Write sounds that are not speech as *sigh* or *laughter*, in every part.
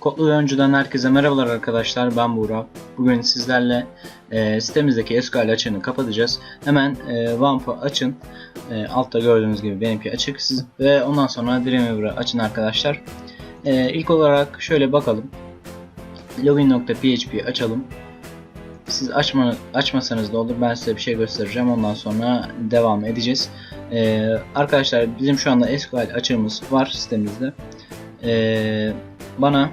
Kodlu ve önceden herkese merhabalar arkadaşlar ben Buğra. Bugün sizlerle e, sitemizdeki SQL açığını kapatacağız. Hemen e, WAMP'ı açın. E, altta gördüğünüz gibi benimki açık. Siz, ve ondan sonra Dreamweaver'ı açın arkadaşlar. E, ilk olarak şöyle bakalım. Login.php açalım. Siz açma, açmasanız da olur. Ben size bir şey göstereceğim. Ondan sonra devam edeceğiz. E, arkadaşlar bizim şu anda SQL açığımız var sitemizde. Ee, bana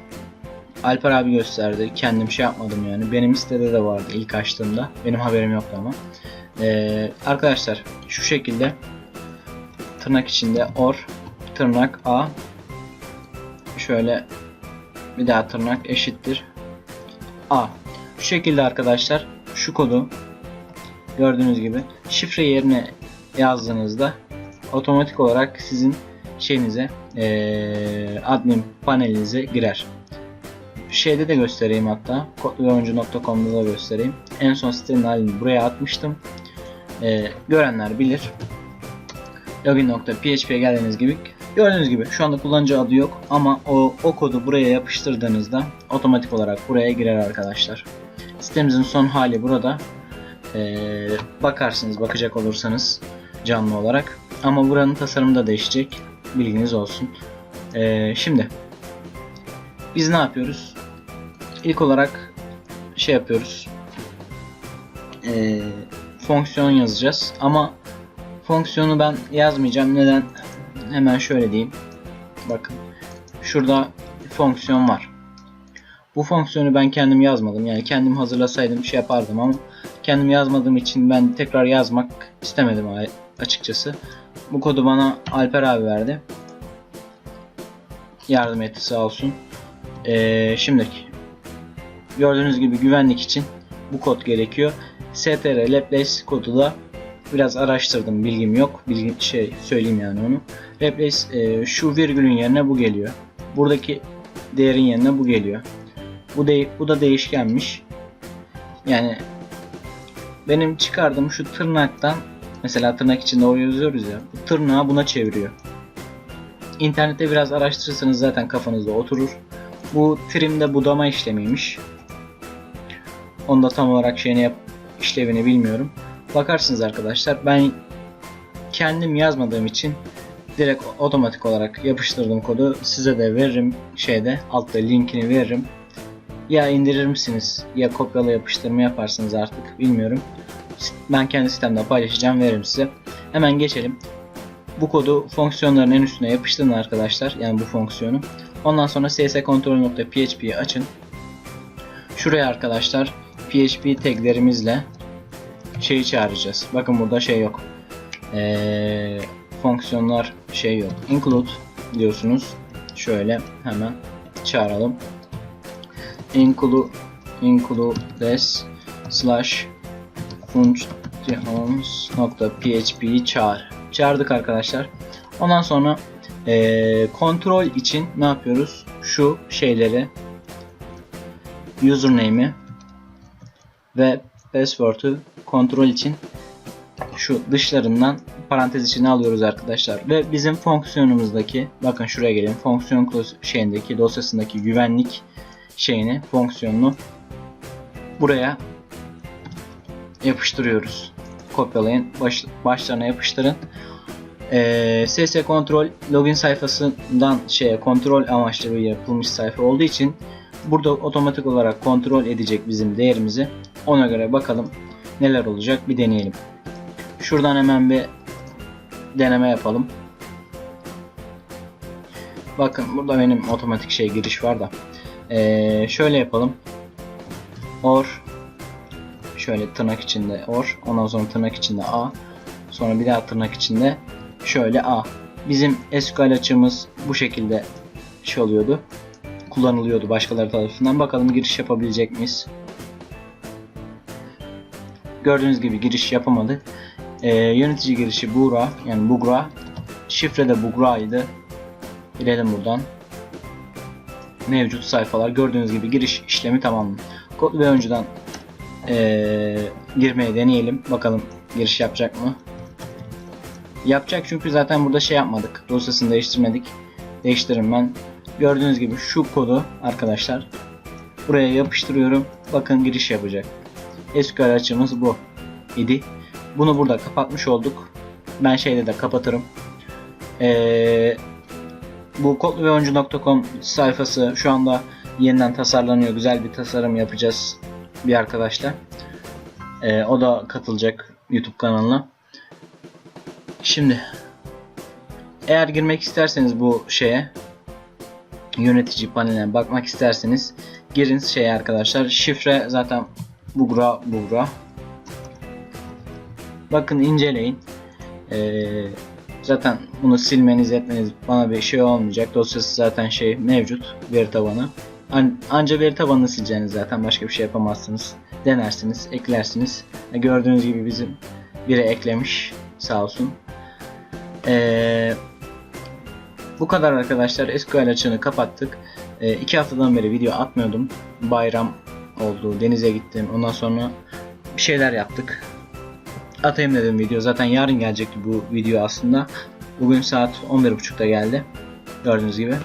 Alper abi gösterdi. Kendim şey yapmadım yani. Benim sitede de vardı ilk açtığımda. Benim haberim yoktu ama. Ee, arkadaşlar şu şekilde tırnak içinde or tırnak a şöyle bir daha tırnak eşittir a. Şu şekilde arkadaşlar şu kodu gördüğünüz gibi şifre yerine yazdığınızda otomatik olarak sizin şeyinize eee, admin panelinize girer. Şeyde de göstereyim hatta. kodluoyuncu.com'da da göstereyim. En son sitenin halini buraya atmıştım. Eee, görenler bilir. Login.php'ye geldiğiniz gibi gördüğünüz gibi şu anda kullanıcı adı yok ama o, o kodu buraya yapıştırdığınızda otomatik olarak buraya girer arkadaşlar. Sitemizin son hali burada. Eee, bakarsınız bakacak olursanız canlı olarak. Ama buranın tasarımı da değişecek. Bilginiz olsun. Ee, şimdi biz ne yapıyoruz? İlk olarak şey yapıyoruz. Ee, fonksiyon yazacağız. Ama fonksiyonu ben yazmayacağım. Neden? Hemen şöyle diyeyim. Bakın. Şurada fonksiyon var. Bu fonksiyonu ben kendim yazmadım. Yani kendim hazırlasaydım şey yapardım ama kendim yazmadığım için ben tekrar yazmak istemedim açıkçası. Bu kodu bana Alper abi verdi. Yardım etti sağ olsun. Ee, şimdi gördüğünüz gibi güvenlik için bu kod gerekiyor. str replace kodu da biraz araştırdım bilgim yok. Bilgim şey söyleyeyim yani onu. Replace e, şu virgülün yerine bu geliyor. Buradaki değerin yerine bu geliyor. Bu de, bu da değişkenmiş. Yani benim çıkardığım şu tırnaktan Mesela tırnak içinde o yazıyoruz ya. Bu tırnağı buna çeviriyor. İnternette biraz araştırırsanız zaten kafanızda oturur. Bu trimde budama işlemiymiş. Onda tam olarak şeyini yap işlevini bilmiyorum. Bakarsınız arkadaşlar. Ben kendim yazmadığım için direkt otomatik olarak yapıştırdım kodu. Size de veririm şeyde altta linkini veririm. Ya indirir misiniz ya kopyala yapıştırma yaparsınız artık bilmiyorum. Ben kendi sitemde paylaşacağım veririm size. Hemen geçelim. Bu kodu fonksiyonların en üstüne yapıştırın arkadaşlar. Yani bu fonksiyonu. Ondan sonra cscontrol.php'yi açın. Şuraya arkadaşlar PHP taglerimizle şeyi çağıracağız. Bakın burada şey yok. Ee, fonksiyonlar şey yok. Include diyorsunuz. Şöyle hemen çağıralım. Include includes slash functions.php'yi çağır. Çağırdık arkadaşlar. Ondan sonra e, kontrol için ne yapıyoruz? Şu şeyleri username'i ve password'u kontrol için şu dışlarından parantez içine alıyoruz arkadaşlar. Ve bizim fonksiyonumuzdaki bakın şuraya gelin. Fonksiyon şeyindeki dosyasındaki güvenlik şeyini fonksiyonunu buraya yapıştırıyoruz. Kopyalayın. Baş, başlarına yapıştırın. Ee, SS kontrol login sayfasından şeye kontrol amaçlı bir yapılmış sayfa olduğu için burada otomatik olarak kontrol edecek bizim değerimizi. Ona göre bakalım neler olacak bir deneyelim. Şuradan hemen bir deneme yapalım. Bakın burada benim otomatik şey giriş var da. Ee, şöyle yapalım. Or şöyle tırnak içinde or, ondan sonra tırnak içinde a, sonra bir daha tırnak içinde şöyle a. Bizim SQL açığımız bu şekilde şey oluyordu. Kullanılıyordu başkaları tarafından. Bakalım giriş yapabilecek miyiz? Gördüğünüz gibi giriş yapamadık. Ee, yönetici girişi Buğra yani Bugra. Şifre de Bugra'ydı. Girelim buradan. Mevcut sayfalar gördüğünüz gibi giriş işlemi tamam. Kod ve önceden ee, girmeye deneyelim. Bakalım giriş yapacak mı? Yapacak çünkü zaten burada şey yapmadık. Dosyasını değiştirmedik. Değiştiririm ben. Gördüğünüz gibi şu kodu arkadaşlar buraya yapıştırıyorum. Bakın giriş yapacak. SQL açığımız bu idi. Bunu burada kapatmış olduk. Ben şeyde de kapatırım. Ee, bu kodluveoyuncu.com sayfası şu anda yeniden tasarlanıyor. Güzel bir tasarım yapacağız bir arkadaşla. Ee, o da katılacak YouTube kanalına. Şimdi eğer girmek isterseniz bu şeye yönetici paneline bakmak isterseniz girin şey arkadaşlar. Şifre zaten bugra bugra. Bakın inceleyin. Ee, zaten bunu silmeniz etmeniz bana bir şey olmayacak. Dosyası zaten şey mevcut veri tabanı. An anca veri tabanını sileceğiniz zaten başka bir şey yapamazsınız. Denersiniz, eklersiniz. E, Gördüğünüz gibi bizim biri eklemiş sağ olsun. Ee, bu kadar arkadaşlar. SQL açığını kapattık. Ee, iki haftadan beri video atmıyordum. Bayram oldu. Denize gittim. Ondan sonra bir şeyler yaptık. Atayım dedim video. Zaten yarın gelecekti bu video aslında. Bugün saat 11.30'da geldi. Gördüğünüz gibi.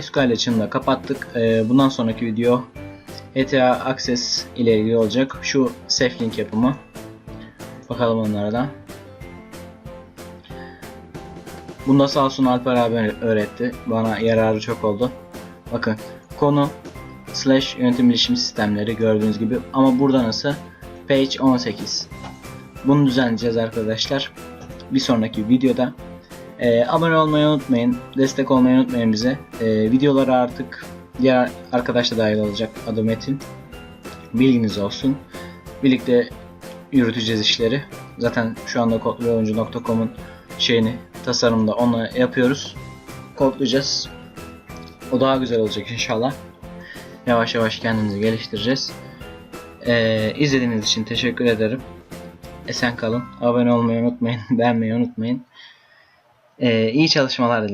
SQL açığını da kapattık. Ee, bundan sonraki video ETA Access ile ilgili olacak. Şu Saflink yapımı. Bakalım onlara da. Bunda sağ olsun Alper abi öğretti. Bana yararı çok oldu. Bakın konu slash yönetim bilişim sistemleri gördüğünüz gibi ama burada nasıl? Page 18. Bunu düzenleyeceğiz arkadaşlar. Bir sonraki videoda. Ee, abone olmayı unutmayın. Destek olmayı unutmayın bize. Ee, videolara artık diğer arkadaş da dahil olacak. Adı Metin. Bilginiz olsun. Birlikte yürüteceğiz işleri. Zaten şu anda kodluoyuncu.com'un şeyini tasarımda onunla yapıyoruz. Kodlayacağız. O daha güzel olacak inşallah. Yavaş yavaş kendimizi geliştireceğiz. Ee, izlediğiniz için teşekkür ederim. Esen kalın. Abone olmayı unutmayın. *laughs* Beğenmeyi unutmayın. Ee, iyi çalışmalar dilerim.